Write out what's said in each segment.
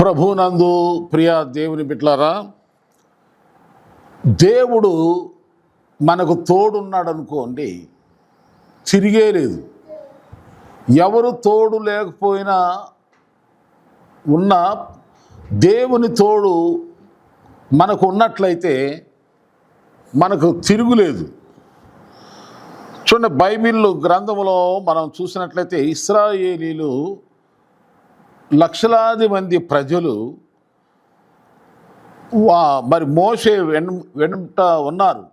ప్రభునందు ప్రియ దేవుని బిట్లారా దేవుడు మనకు తోడున్నాడు అనుకోండి తిరిగే లేదు. ఎవరు తోడు లేకపోయినా ఉన్న దేవుని తోడు మనకు ఉన్నట్లయితే మనకు తిరుగులేదు చూడండి బైబిల్ గ్రంథంలో మనం చూసినట్లయితే ఇస్రాయేలీలు లక్షలాది మంది ప్రజలు వా మరి మోసే వెన్ వెంట ఉన్నారు.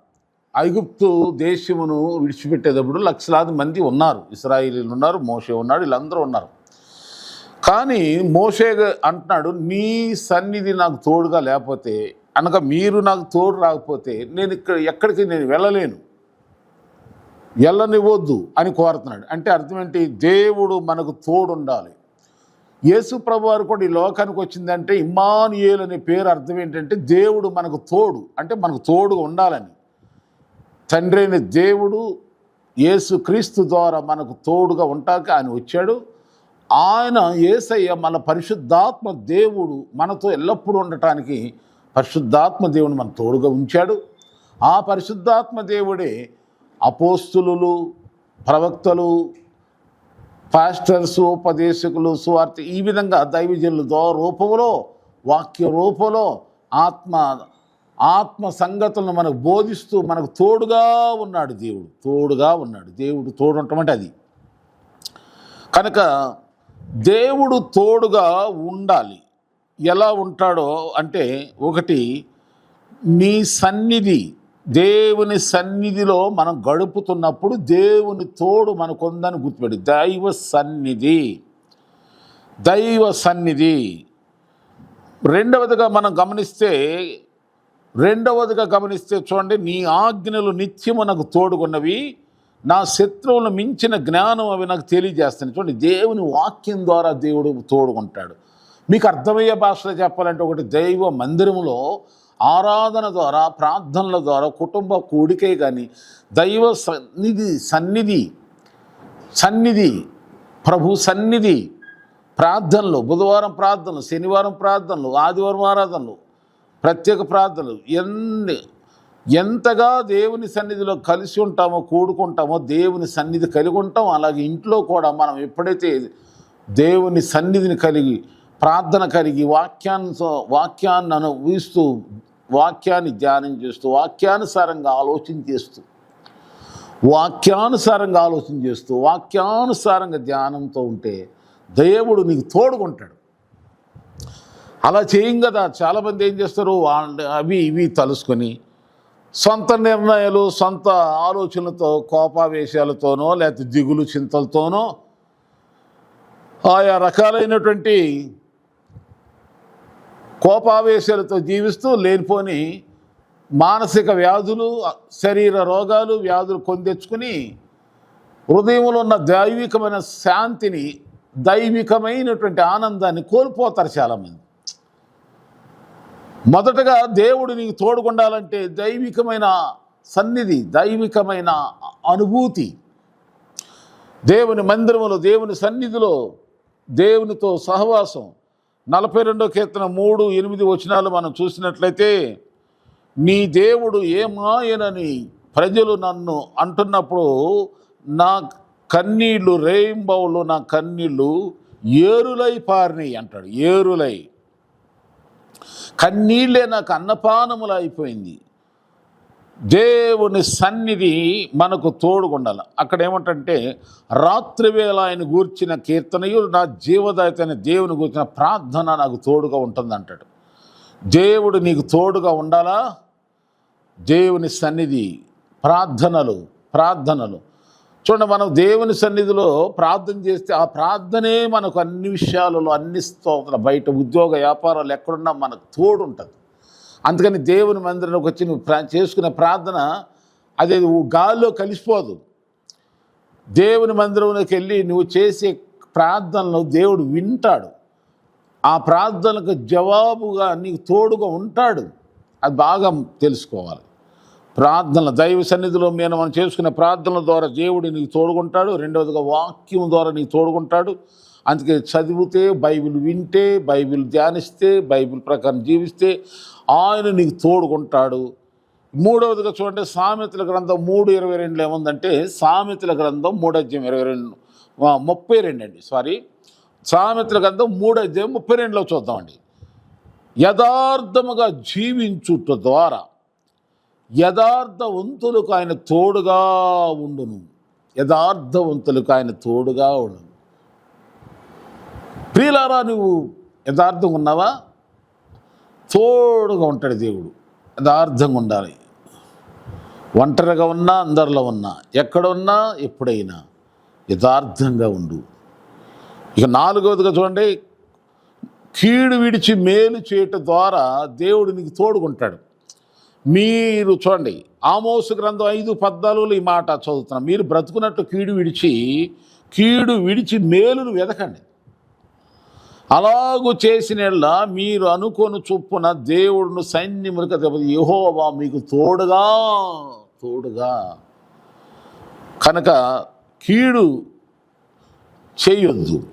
ఐగుప్తు దేశమును విడిచిపెట్టేటప్పుడు లక్షలాది మంది ఉన్నారు. ఇస్రాయిలీలు ఉన్నారు మోసే ఉన్నాడు వీళ్ళందరూ ఉన్నారు. కానీ మోసే అంటున్నాడు నీ సన్నిధి నాకు తోడుగా లేకపోతే అనగా మీరు నాకు తోడు రాకపోతే నేను ఇక్కడ ఎక్కడికి నేను వెళ్ళలేను. వెళ్ళనివ్వద్దు అని కోరుతున్నాడు. అంటే అర్థం ఏంటి? దేవుడు మనకు తోడు ఉండాలి యేసు ప్రభు వారు కూడా ఈ లోకానికి వచ్చిందంటే ఇమ్మానుయేల్ అనే పేరు అర్థం ఏంటంటే దేవుడు మనకు తోడు అంటే మనకు తోడుగా ఉండాలని. తండ్రి అయిన దేవుడు యేసు క్రీస్తు ద్వారా మనకు తోడుగా ఉంటాక ఆయన వచ్చాడు. ఆయన ఏసయ్య మన పరిశుద్ధాత్మ దేవుడు మనతో ఎల్లప్పుడూ ఉండటానికి పరిశుద్ధాత్మ దేవుడు మన తోడుగా ఉంచాడు. ఆ పరిశుద్ధాత్మ దేవుడే అపోస్తులు ప్రవక్తలు పాస్టర్స్ ఉపదేశకులు సువార్త ఈ విధంగా దైవజనుల దో రూపంలో వాక్య రూపంలో ఆత్మ ఆత్మ సంగతులను మనకు బోధిస్తూ మనకు తోడుగా ఉన్నాడు దేవుడు. తోడుగా ఉన్నాడు. దేవుడు తోడు ఉండటం అంటే అది. కనుక దేవుడు తోడుగా ఉండాలి. ఎలా ఉంటాడో అంటే ఒకటి నీ సన్నిధి దేవుని సన్నిధిలో మనం గడుపుతున్నప్పుడు దేవుని తోడు మనకుందని గుర్తుపెట్టి. దైవ సన్నిధి. దైవ సన్నిధి. రెండవదిగా మనం గమనిస్తే రెండవదిగా గమనిస్తే చూడండి నీ ఆజ్ఞలు నిత్యము నాకు తోడుకున్నవి నా శత్రువులను మించిన జ్ఞానం అవి నాకు తెలియజేస్తాను చూడండి దేవుని వాక్యం ద్వారా దేవుడు తోడుకుంటాడు మీకు అర్థమయ్యే భాషలో చెప్పాలంటే ఒకటి దైవ మందిరములో ఆరాధన ద్వారా ప్రార్థనల ద్వారా కుటుంబ కూడికే కానీ దైవ సన్నిధి సన్నిధి సన్నిధి ప్రభు సన్నిధి ప్రార్థనలు బుధవారం ప్రార్థనలు శనివారం ప్రార్థనలు ఆదివారం ఆరాధనలు ప్రత్యేక ప్రార్థనలు ఎన్ని ఎంతగా దేవుని సన్నిధిలో కలిసి ఉంటామో కూడుకుంటామో దేవుని సన్నిధి కలిగి ఉంటాం అలాగే ఇంట్లో కూడా మనం ఎప్పుడైతే దేవుని సన్నిధిని కలిగి ప్రార్థన కలిగి వాక్యాన్ని వాక్యాన్ని అనుభవిస్తూ వాక్యాన్ని ధ్యానం చేస్తూ వాక్యానుసారంగా ఆలోచన చేస్తూ వాక్యానుసారంగా ఆలోచన చేస్తూ వాక్యానుసారంగా ధ్యానంతో ఉంటే దేవుడు నీకు తోడుకుంటాడు అలా చేయం కదా. చాలామంది ఏం చేస్తారు? అవి ఇవి తలుసుకొని సొంత నిర్ణయాలు సొంత ఆలోచనలతో కోపావేశాలతోనో లేకపోతే దిగులు చింతలతోనో ఆయా రకాలైనటువంటి కోపావేశాలతో జీవిస్తూ లేనిపోని మానసిక వ్యాధులు శరీర రోగాలు వ్యాధులు కొందెచ్చుకుని హృదయంలో ఉన్న దైవికమైన శాంతిని దైవికమైనటువంటి ఆనందాన్ని కోల్పోతారు చాలామంది. మొదటగా దేవుడు నీకు తోడుకుండాలంటే దైవికమైన సన్నిధి దైవికమైన అనుభూతి. దేవుని మందిరములో దేవుని సన్నిధిలో దేవునితో సహవాసం. నలభై రెండో కీర్తన మూడు ఎనిమిది వచనాలు మనం చూసినట్లయితే నీ దేవుడు ఏమాయనని ప్రజలు నన్ను అంటున్నప్పుడు నా కన్నీళ్ళు రేయింబవులు నా కన్నీళ్ళు ఏరులై పారినాయి అంటాడు. ఏరులై. కన్నీళ్ళే నాకు అన్నపానములు అయిపోయింది. దేవుని సన్నిధి మనకు తోడుగుండాలి. అక్కడ ఏమంటంటే రాత్రివేళ ఆయన గూర్చిన కీర్తనయు నా జీవదాయితైన దేవుని గూర్చిన ప్రార్థన నాకు తోడుగా ఉంటుంది అంటాడు దేవుడు నీకు తోడుగా ఉండాలా? దేవుని సన్నిధి ప్రార్థనలు ప్రార్థనలు. చూడండి మనం దేవుని సన్నిధిలో ప్రార్థన చేస్తే ఆ ప్రార్థనే మనకు అన్ని విషయాలలో అన్ని స్తోత్ర బయట ఉద్యోగ వ్యాపారాలు ఎక్కడున్నా మనకు తోడు ఉంటుంది అందుకని దేవుని మందిరంలోకి వచ్చి నువ్వు ప్రా చేసుకున్న ప్రార్థన అదే గాల్లో కలిసిపోదు. దేవుని మందిరంలోకి వెళ్ళి నువ్వు చేసే ప్రార్థనలు దేవుడు వింటాడు. ఆ ప్రార్థనకు జవాబుగా నీకు తోడుగా ఉంటాడు. అది బాగా తెలుసుకోవాలి. ప్రార్థన దైవ సన్నిధిలో మేము మనం చేసుకునే ప్రార్థనల ద్వారా దేవుడు నీకు తోడుకుంటాడు రెండవదిగా వాక్యం ద్వారా నీకు తోడుకుంటాడు అందుకే చదివితే బైబిల్ వింటే బైబిల్ ధ్యానిస్తే బైబిల్ ప్రకారం జీవిస్తే ఆయన నీకు తోడుకుంటాడు. మూడవదిగా చూడండి సామెతల గ్రంథం మూడు ఇరవై రెండులో ఏముందంటే సామెతల గ్రంథం మూడు అధ్యాయం ఇరవై రెండు ముప్పై రెండు అండి సారీ. సామెతల గ్రంథం మూడు అధ్యాయం ముప్పై రెండులో చూద్దామండి యథార్థముగా జీవించుట ద్వారా యథార్థవంతులకు ఆయన తోడుగా ఉండును. యథార్థవంతులకు ఆయన తోడుగా ఉండును. ప్రియులారా నువ్వు? యథార్థంగా ఉన్నావా? తోడుగా ఉంటాడు దేవుడు. యథార్థంగా ఉండాలి. ఒంటరిగా ఉన్నా అందరిలో ఉన్నా ఎక్కడ ఉన్నా ఎప్పుడైనా యథార్థంగా ఉండు. ఇక నాలుగవదిగా చూడండి కీడు విడిచి మేలు చేయటం ద్వారా దేవుడు నీకు తోడుకుంటాడు మీరు చూడండి ఆమోసు గ్రంథం ఐదు పద్నాలుగులో ఈ మాట చదువుతున్నాం. మీరు బ్రతుకున్నట్టు కీడు విడిచి కీడు విడిచి మేలును వెదకండి. అలాగు చేసిన మీరు అనుకొని చొప్పున దేవుడును సైన్యములక యహోవా మీకు తోడుగా తోడుగా. కనుక కీడు చేయొద్దు.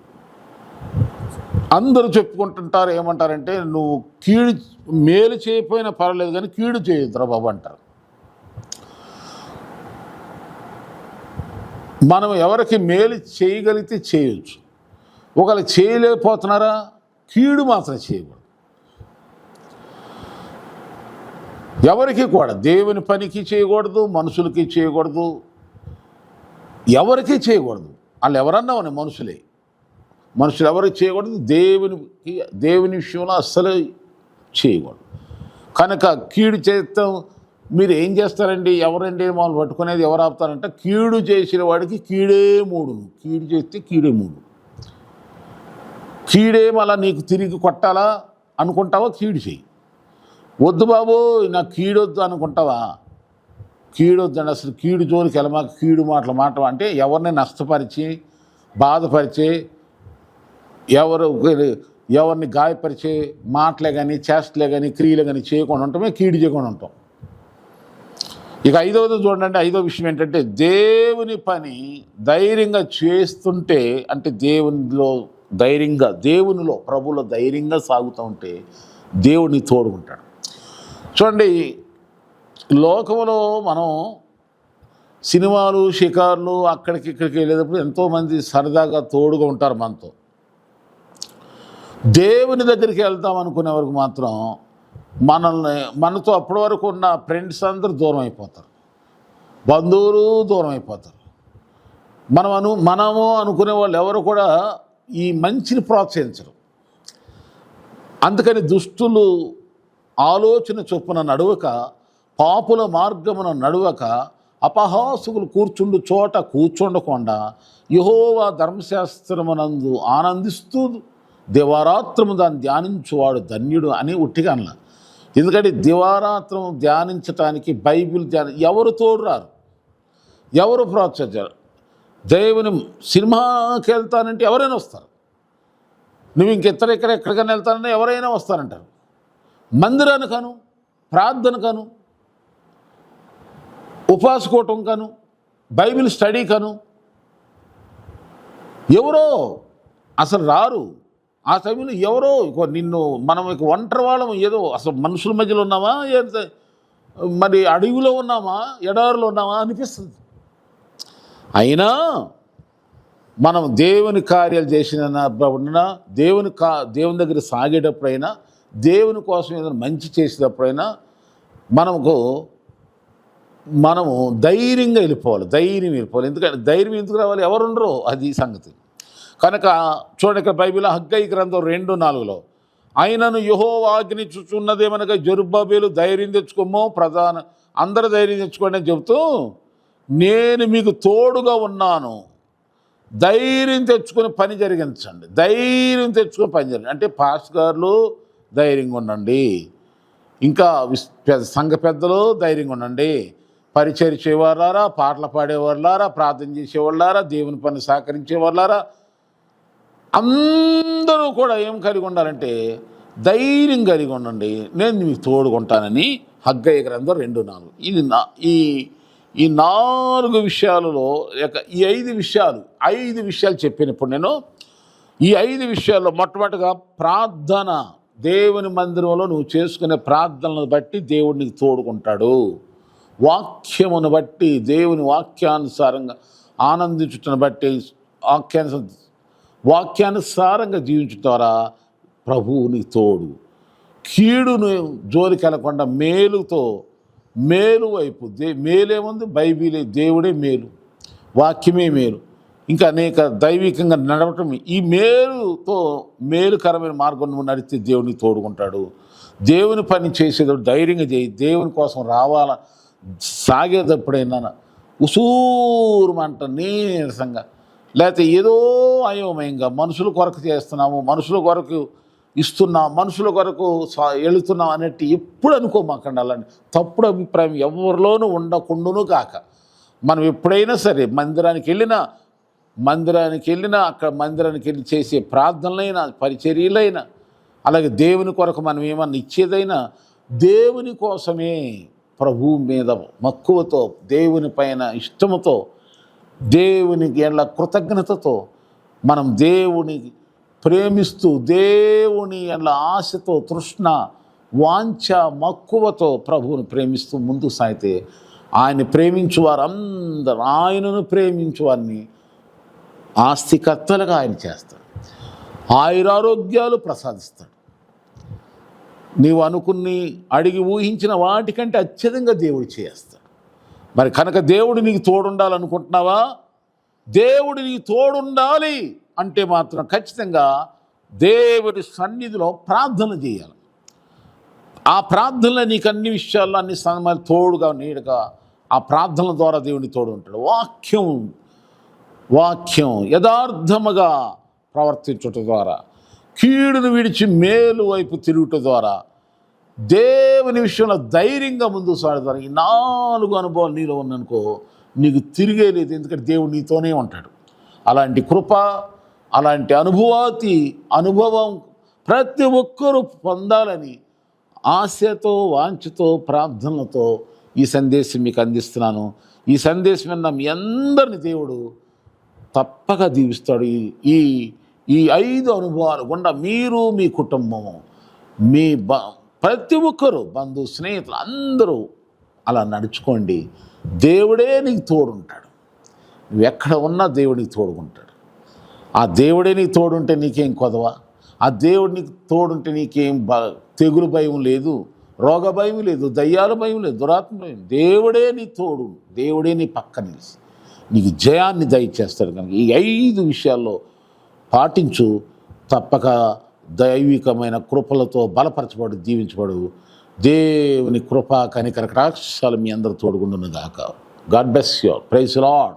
అందరూ చెప్పుకుంటుంటారు ఏమంటారంటే నువ్వు కీడు మేలు చేయకపోయినా పర్వాలేదు కానీ కీడు చేయొద్దురా బాబు అంటారు. మనం ఎవరికి మేలు చేయగలిగితే చేయొచ్చు. ఒకవేళ చేయలేకపోతున్నారా? కీడు మాత్రం చేయకూడదు. ఎవరికి కూడా దేవుని పనికి చేయకూడదు మనుషులకి చేయకూడదు. ఎవరికి చేయకూడదు? వాళ్ళు ఎవరన్నా ఉన్నాయి మనుషులే. మనుషులు ఎవరికి చేయకూడదు? దేవునికి దేవుని విషయంలో అస్సలు చేయకూడదు. కనుక కీడు చేస్తాం మీరు ఏం చేస్తారండి? ఎవరండి మమ్మల్ని పట్టుకునేది? ఎవరు ఆపుతారంటే కీడు చేసిన వాడికి కీడే మూడు. కీడు చేస్తే కీడే మూడు. కీడే మళ్ళా నీకు తిరిగి కొట్టాలా అనుకుంటావా? కీడు చెయ్యి. వద్దు బాబు నాకు కీడొద్దు అనుకుంటావా? కీడొద్దండి అసలు కీడు జోలికి వెళ్ళమా? కీడు మాటలు మాట అంటే ఎవరిని నష్టపరిచి బాధపరిచి ఎవరు ఎవరిని గాయపరిచే మాటలే కానీ చేష్టలే కానీ క్రియలే కానీ చేయకుండా ఉంటామే కీడు చేయకుండా ఉంటాం. ఇక ఐదవది చూడండి ఐదో విషయం ఏంటంటే దేవుని పని ధైర్యంగా చేస్తుంటే అంటే దేవునిలో ధైర్యంగా దేవునిలో ప్రభులో ధైర్యంగా సాగుతూ ఉంటే దేవుడిని తోడుకుంటాడు చూడండి లోకంలో మనం సినిమాలు షికార్లు అక్కడికి ఇక్కడికి వెళ్ళేటప్పుడు ఎంతోమంది సరదాగా తోడుగా ఉంటారు మనతో. దేవుని దగ్గరికి వెళ్తాం అనుకునే వరకు మాత్రం మనల్ని మనతో అప్పటి వరకు ఉన్న ఫ్రెండ్స్ అందరూ దూరం అయిపోతారు. బంధువులు దూరం అయిపోతారు. మనం అను మనము అనుకునే వాళ్ళు ఎవరు కూడా ఈ మంచిని ప్రోత్సహించరు. అందుకని దుష్టులు ఆలోచన చొప్పున నడవక పాపుల మార్గమున నడవక అపహాసుకులు కూర్చుండు చోట కూర్చుండకుండా యహోవా ధర్మశాస్త్రమునందు ఆనందిస్తూ దివారాత్రము దాన్ని ధ్యానించువాడు ధన్యుడు అని ఉట్టిగా అన్నా ఎందుకంటే దివారాత్రం ధ్యానించటానికి బైబిల్ ధ్యానం ఎవరు తోడు రారు ఎవరు ప్రోత్సహించారు? దేవుని సినిమాకి వెళ్తానంటే ఎవరైనా వస్తారు. నువ్వు ఇంకెత్తర ఇక్కడ ఎక్కడికైనా వెళ్తానంటే ఎవరైనా వస్తారంటారు. మందిరాన్ని కాను ప్రార్థన కాను ఉపాసుకోవటం కాను బైబిల్ స్టడీ కాను. ఎవరో అసలు రారు. ఆ సమయంలో ఎవరో నిన్ను మనం ఇక ఒంటరి వాళ్ళం ఏదో అసలు మనుషుల మధ్యలో ఉన్నామా? మరి అడవిలో ఉన్నామా? ఎడారిలో ఉన్నామా? అనిపిస్తుంది. అయినా మనం దేవుని కార్యాలు చేసిన దేవుని కా దేవుని దగ్గర సాగేటప్పుడైనా దేవుని కోసం ఏదైనా మంచి చేసేటప్పుడైనా మనకు మనము ధైర్యంగా వెళ్ళిపోవాలి ధైర్యం వెళ్ళిపోవాలి. ఎందుకంటే ధైర్యం ఎందుకు రావాలి? ఎవరు ఉండరు అది సంగతి. కనుక చూడండి ఇక్కడ బైబిల్ హగ్గై గ్రంథం రెండు నాలుగులో ఆయనను యహో చూచున్నదేమనగా జరుబాబేలు ధైర్యం తెచ్చుకోమో ప్రధాన అందరు ధైర్యం తెచ్చుకోండి అని చెబుతూ నేను మీకు తోడుగా ఉన్నాను. ధైర్యం తెచ్చుకొని పని జరిగించండి. ధైర్యం తెచ్చుకొని పని జరిగింది అంటే పాస్ట్ గారులు ధైర్యంగా ఉండండి. ఇంకా పెద్ద సంఘ పెద్దలు ధైర్యంగా ఉండండి. పరిచయం చేయవాళ్ళారా పాటలు పాడేవాళ్ళారా ప్రార్థన చేసేవాళ్ళారా దేవుని పని సహకరించేవాళ్ళారా? అందరూ కూడా ఏం కలిగి ఉండాలంటే ధైర్యం కలిగి ఉండండి. నేను మీకు తోడుకుంటానని హగ్గయ్య గ్రంథం రెండు నాలుగు. ఇది నా ఈ ఈ నాలుగు విషయాలలో యొక్క ఈ ఐదు విషయాలు ఐదు విషయాలు చెప్పినప్పుడు నేను ఈ ఐదు విషయాల్లో మొట్టమొదటిగా ప్రార్థన. దేవుని మందిరంలో నువ్వు చేసుకునే ప్రార్థనలను బట్టి దేవుడు నీకు తోడుకుంటాడు. వాక్యమును బట్టి దేవుని వాక్యానుసారంగా ఆనందించుటను బట్టి వాక్యాను వాక్యానుసారంగా జీవించడం ద్వారా ప్రభువుని తోడు. కీడును జోలికెళ్ళకుండా మేలుతో మేలు వైపు. దే మేలేముంది? బైబిలే. దేవుడే మేలు. వాక్యమే మేలు. ఇంకా అనేక దైవికంగా నడవటం ఈ మేలుతో మేలుకరమైన మార్గం నడిస్తే దేవుని తోడుకుంటాడు. దేవుని పని చేసేటప్పుడు ధైర్యంగా చేయి. దేవుని కోసం రావాల? సాగేటప్పుడైనా ఉసూరుమంట నీరసంగా. లేకపోతే ఏదో అయోమయంగా. మనుషుల కొరకు చేస్తున్నాము. మనుషుల కొరకు ఇస్తున్నాం మనుషుల కొరకు వెళుతున్నాం అనేటి ఎప్పుడు అనుకోమాకండి అలాంటి. తప్పుడు అభిప్రాయం ఎవరిలోనూ ఉండకుండాను కాక మనం ఎప్పుడైనా సరే మందిరానికి వెళ్ళినా మందిరానికి వెళ్ళినా అక్కడ మందిరానికి వెళ్ళి చేసే ప్రార్థనలైనా పరిచర్యలైనా అలాగే దేవుని కొరకు మనం ఏమన్నా ఇచ్చేదైనా దేవుని కోసమే ప్రభువు మీద మక్కువతో దేవుని పైన ఇష్టముతో దేవునికి ఎలా కృతజ్ఞతతో మనం దేవుని ప్రేమిస్తూ దేవుని అన్న ఆశతో తృష్ణ వాంఛ మక్కువతో ప్రభువుని ప్రేమిస్తూ ముందుకు సాగితే ఆయన ప్రేమించు వారందరూ ఆయనను ప్రేమించు వారిని ఆస్తికర్తలుగా ఆయన చేస్తాడు. ఆయురారోగ్యాలు ప్రసాదిస్తాడు. నీవు అనుకుని అడిగి ఊహించిన వాటికంటే అత్యధికంగా దేవుడు చేస్తాడు. మరి కనుక దేవుడు నీకు తోడుండాలనుకుంటున్నావా? దేవుడు నీకు తోడుండాలి. అంటే మాత్రం ఖచ్చితంగా దేవుడి సన్నిధిలో ప్రార్థన చేయాలి. ఆ ప్రార్థనలో నీకు అన్ని విషయాల్లో అన్ని సమయాలు తోడుగా నీడగా ఆ ప్రార్థనల ద్వారా దేవుని తోడు ఉంటాడు. వాక్యం వాక్యం యథార్థముగా ప్రవర్తించుట ద్వారా కీడును విడిచి మేలు వైపు తిరుగుట ద్వారా దేవుని విషయంలో ధైర్యంగా ముందుకు సాగుతారు ఈ నాలుగు అనుభవాలు నీలో ఉన్ననుకో నీకు తిరిగే లేదు. ఎందుకంటే దేవుడు నీతోనే ఉంటాడు. అలాంటి కృప అలాంటి అనుభవాతి అనుభవం ప్రతి ఒక్కరూ పొందాలని ఆశతో వాంఛతో ప్రార్థనలతో ఈ సందేశం మీకు అందిస్తున్నాను. ఈ సందేశం విన్న మీ అందరిని దేవుడు తప్పక దీవిస్తాడు. ఈ ఈ ఈ ఐదు అనుభవాలు గుండా మీరు మీ కుటుంబము మీ బ ప్రతి ఒక్కరు బంధు స్నేహితులు అందరూ అలా నడుచుకోండి. దేవుడే నీకు తోడుంటాడు. నువ్వు ఎక్కడ ఉన్నా దేవుడికి తోడుకుంటాడు ఆ దేవుడే నీ తోడుంటే నీకేం కొదవ? ఆ దేవుడు నీకు తోడుంటే నీకేం బ తెగులు భయం లేదు రోగ భయం లేదు దయ్యాల భయం లేదు దురాత్మ భయం దేవుడే నీ తోడు దేవుడే నీ పక్క నిలిచి. నీకు జయాన్ని దయచేస్తాడు కనుక. ఈ ఐదు విషయాల్లో పాటించు తప్పక దైవికమైన కృపలతో బలపరచబడు దీవించబడు. దేవుని కృప కనికర కటాక్షాలు మీ అందరూ తోడుకుండును గాక. God bless you praise Lord